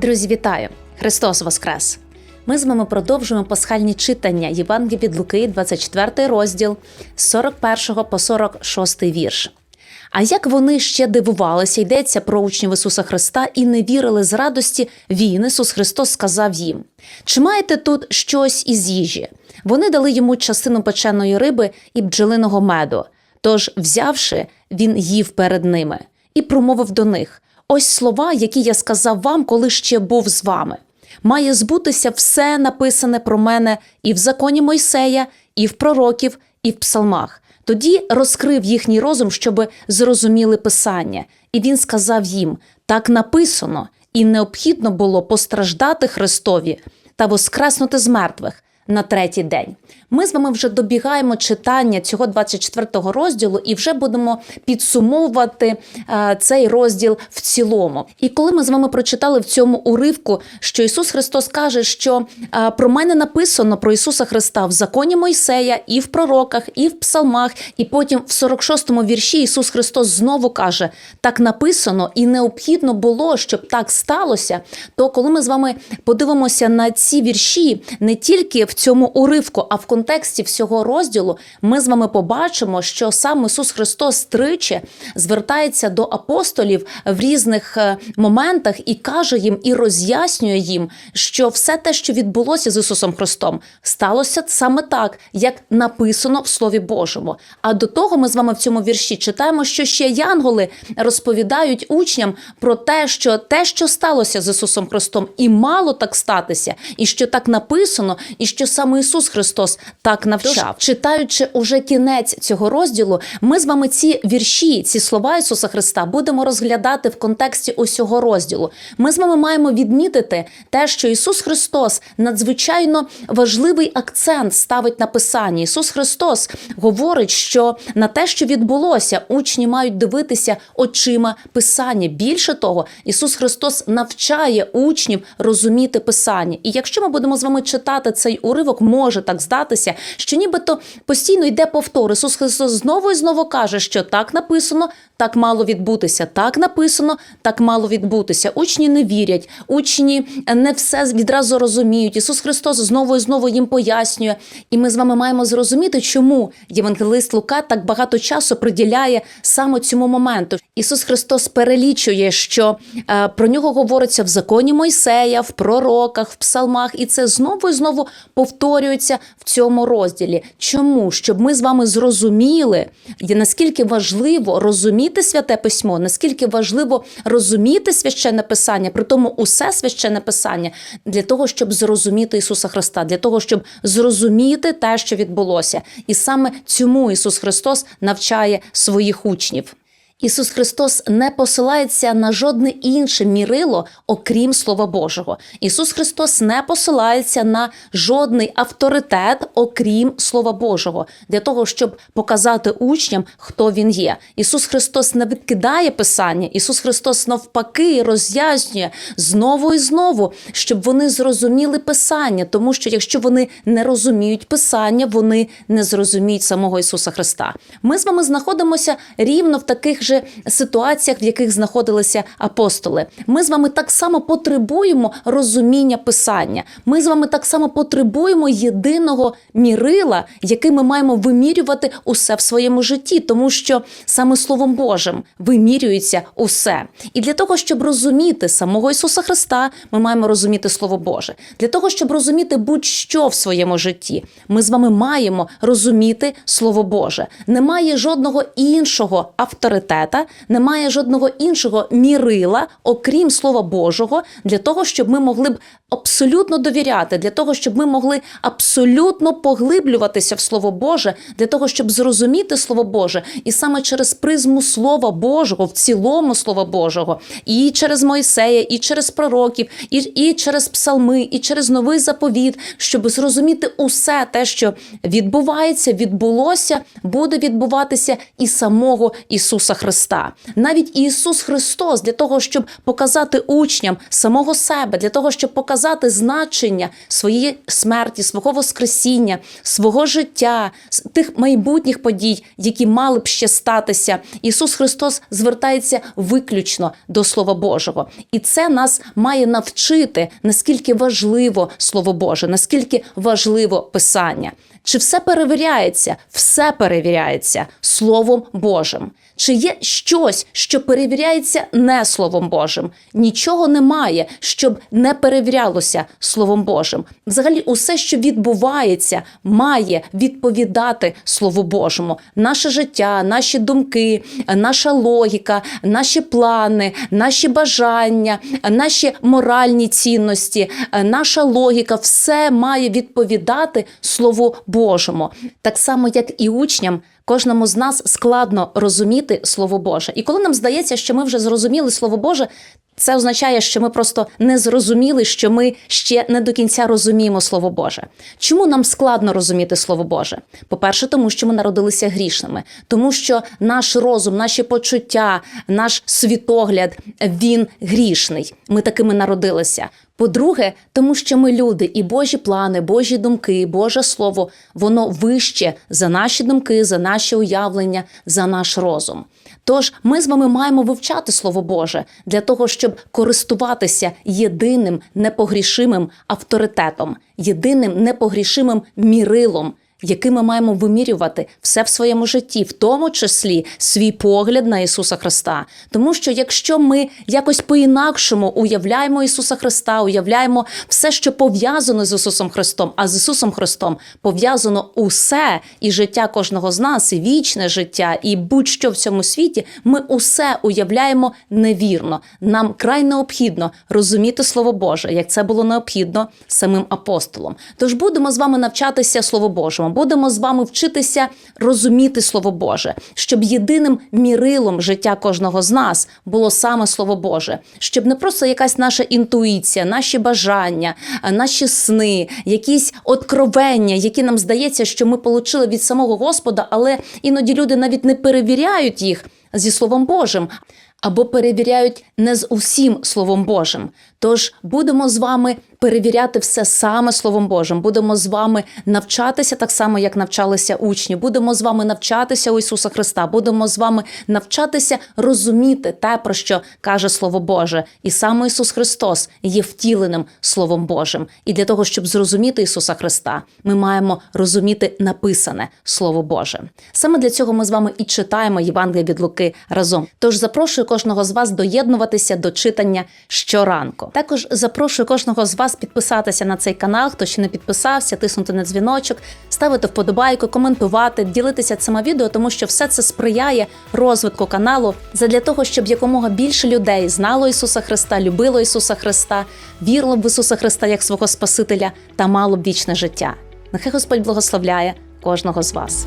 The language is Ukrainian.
Друзі, вітаю! Христос Воскрес! Ми з вами продовжуємо пасхальні читання Євангелія від Луки, 24 розділ з 41 по 46 вірш. А як вони ще дивувалися, йдеться про учнів Ісуса Христа і не вірили з радості, Він, Ісус Христос, сказав їм: Чи маєте тут щось із їжі? Вони дали йому частину печеної риби і бджолиного меду. Тож, взявши, він їв перед ними і промовив до них: Ось слова, які я сказав вам, коли ще був з вами. Має збутися все написане про мене і в законі Мойсея, і в пророків, і в псалмах. Тоді розкрив їхній розум, щоб зрозуміли писання, і він сказав їм: так написано, і необхідно було постраждати Христові та воскреснути з мертвих на третій день. Ми з вами вже добігаємо читання цього 24-го розділу і вже будемо підсумовувати е, цей розділ в цілому. І коли ми з вами прочитали в цьому уривку, що Ісус Христос каже, що е, про мене написано про Ісуса Христа в законі Мойсея, і в пророках, і в псалмах, і потім в 46-му вірші Ісус Христос знову каже: так написано, і необхідно було, щоб так сталося. То коли ми з вами подивимося на ці вірші, не тільки в цьому уривку, а в контексті всього розділу, ми з вами побачимо, що сам Ісус Христос тричі звертається до апостолів в різних е, моментах і каже їм і роз'яснює їм, що все те, що відбулося з Ісусом Христом, сталося саме так, як написано в Слові Божому. А до того ми з вами в цьому вірші читаємо, що ще янголи розповідають учням про те, що те, що сталося з Ісусом Христом, і мало так статися, і що так написано, і що саме Ісус Христос так навчав. Тож, читаючи уже кінець цього розділу, ми з вами ці вірші, ці слова Ісуса Христа будемо розглядати в контексті усього розділу. Ми з вами маємо відмітити те, що Ісус Христос надзвичайно важливий акцент ставить на писанні. Ісус Христос говорить, що на те, що відбулося, учні мають дивитися очима писання. Більше того, Ісус Христос навчає учнів розуміти писання. І якщо ми будемо з вами читати цей уривок, може так здатися, що нібито постійно йде повтор. Ісус Христос знову і знову каже, що так написано, так мало відбутися, так написано, так мало відбутися. Учні не вірять, учні не все відразу розуміють. Ісус Христос знову і знову їм пояснює. І ми з вами маємо зрозуміти, чому євангелист Лука так багато часу приділяє саме цьому моменту. Ісус Христос перелічує, що е, про нього говориться в законі Мойсея, в пророках, в псалмах, і це знову і знову повторюється в цьому розділі. Чому? Щоб ми з вами зрозуміли, наскільки важливо розуміти святе письмо, наскільки важливо розуміти священне писання, при тому усе священне писання для того, щоб зрозуміти Ісуса Христа, для того, щоб зрозуміти те, що відбулося, і саме цьому Ісус Христос навчає своїх учнів. Ісус Христос не посилається на жодне інше мірило, окрім Слова Божого. Ісус Христос не посилається на жодний авторитет, окрім Слова Божого, для того, щоб показати учням, хто він є. Ісус Христос не відкидає Писання, Ісус Христос навпаки роз'яснює знову і знову, щоб вони зрозуміли Писання, тому що якщо вони не розуміють Писання, вони не зрозуміють самого Ісуса Христа. Ми з вами знаходимося рівно в таких же ситуаціях, в яких знаходилися апостоли. Ми з вами так само потребуємо розуміння писання. Ми з вами так само потребуємо єдиного мірила, яким ми маємо вимірювати усе в своєму житті, тому що саме Словом Божим вимірюється усе. І для того, щоб розуміти самого Ісуса Христа, ми маємо розуміти Слово Боже. Для того, щоб розуміти будь-що в своєму житті, ми з вами маємо розуміти Слово Боже. Немає жодного іншого авторитета, немає жодного іншого мірила, окрім Слова Божого, для того, щоб ми могли б абсолютно довіряти, для того, щоб ми могли абсолютно поглиблюватися в Слово Боже, для того, щоб зрозуміти Слово Боже, і саме через призму Слова Божого, в цілому Слова Божого, і через Мойсея, і через пророків, і, і через псалми, і через новий заповіт, щоб зрозуміти усе те, що відбувається, відбулося, буде відбуватися і самого Ісуса Христа. Христа. Навіть Ісус Христос для того, щоб показати учням самого себе, для того, щоб показати значення своєї смерті, свого воскресіння, свого життя, тих майбутніх подій, які мали б ще статися. Ісус Христос звертається виключно до Слова Божого, і це нас має навчити, наскільки важливо Слово Боже, наскільки важливо Писання. Чи все перевіряється? Все перевіряється Словом Божим. Чи є щось, що перевіряється не Словом Божим? Нічого немає, щоб не перевірялося Словом Божим. Взагалі, усе, що відбувається, має відповідати Слову Божому. Наше життя, наші думки, наша логіка, наші плани, наші бажання, наші моральні цінності, наша логіка все має відповідати Слову Божому. Так само, як і учням, кожному з нас складно розуміти Слово Боже. І коли нам здається, що ми вже зрозуміли Слово Боже. Це означає, що ми просто не зрозуміли, що ми ще не до кінця розуміємо Слово Боже. Чому нам складно розуміти Слово Боже? По-перше, тому що ми народилися грішними, тому що наш розум, наші почуття, наш світогляд він грішний. Ми такими народилися. По-друге, тому що ми люди, і Божі плани, Божі думки, Боже Слово, воно вище за наші думки, за наші уявлення, за наш розум. Тож ми з вами маємо вивчати Слово Боже для того, щоб користуватися єдиним непогрішимим авторитетом, єдиним непогрішимим мірилом, яким ми маємо вимірювати все в своєму житті, в тому числі свій погляд на Ісуса Христа. Тому що якщо ми якось по-інакшому уявляємо Ісуса Христа, уявляємо все, що пов'язано з Ісусом Христом, а з Ісусом Христом пов'язано усе і життя кожного з нас, і вічне життя, і будь-що в цьому світі, ми усе уявляємо невірно. Нам край необхідно розуміти Слово Боже, як це було необхідно самим апостолом. Тож будемо з вами навчатися Слово Божому, будемо з вами вчитися розуміти Слово Боже, щоб єдиним мірилом життя кожного з нас було саме Слово Боже, щоб не просто якась наша інтуїція, наші бажання, наші сни, якісь откровення, які нам здається, що ми отримали від самого Господа, але іноді люди навіть не перевіряють їх зі Словом Божим. Або перевіряють не з усім Словом Божим. Тож будемо з вами перевіряти все саме Словом Божим. Будемо з вами навчатися так само, як навчалися учні. Будемо з вами навчатися у Ісуса Христа. Будемо з вами навчатися розуміти те, про що каже Слово Боже. І саме Ісус Христос є втіленим Словом Божим. І для того, щоб зрозуміти Ісуса Христа, ми маємо розуміти написане Слово Боже. Саме для цього ми з вами і читаємо Євангелія від Луки разом. Тож запрошую кожного з вас доєднуватися до читання щоранку. Також запрошую кожного з вас підписатися на цей канал, хто ще не підписався, тиснути на дзвіночок, ставити вподобайку, коментувати, ділитися цими відео, тому що все це сприяє розвитку каналу задля того, щоб якомога більше людей знало Ісуса Христа, любило Ісуса Христа, вірило в Ісуса Христа як свого Спасителя та мало б вічне життя. Нехай Господь благословляє кожного з вас.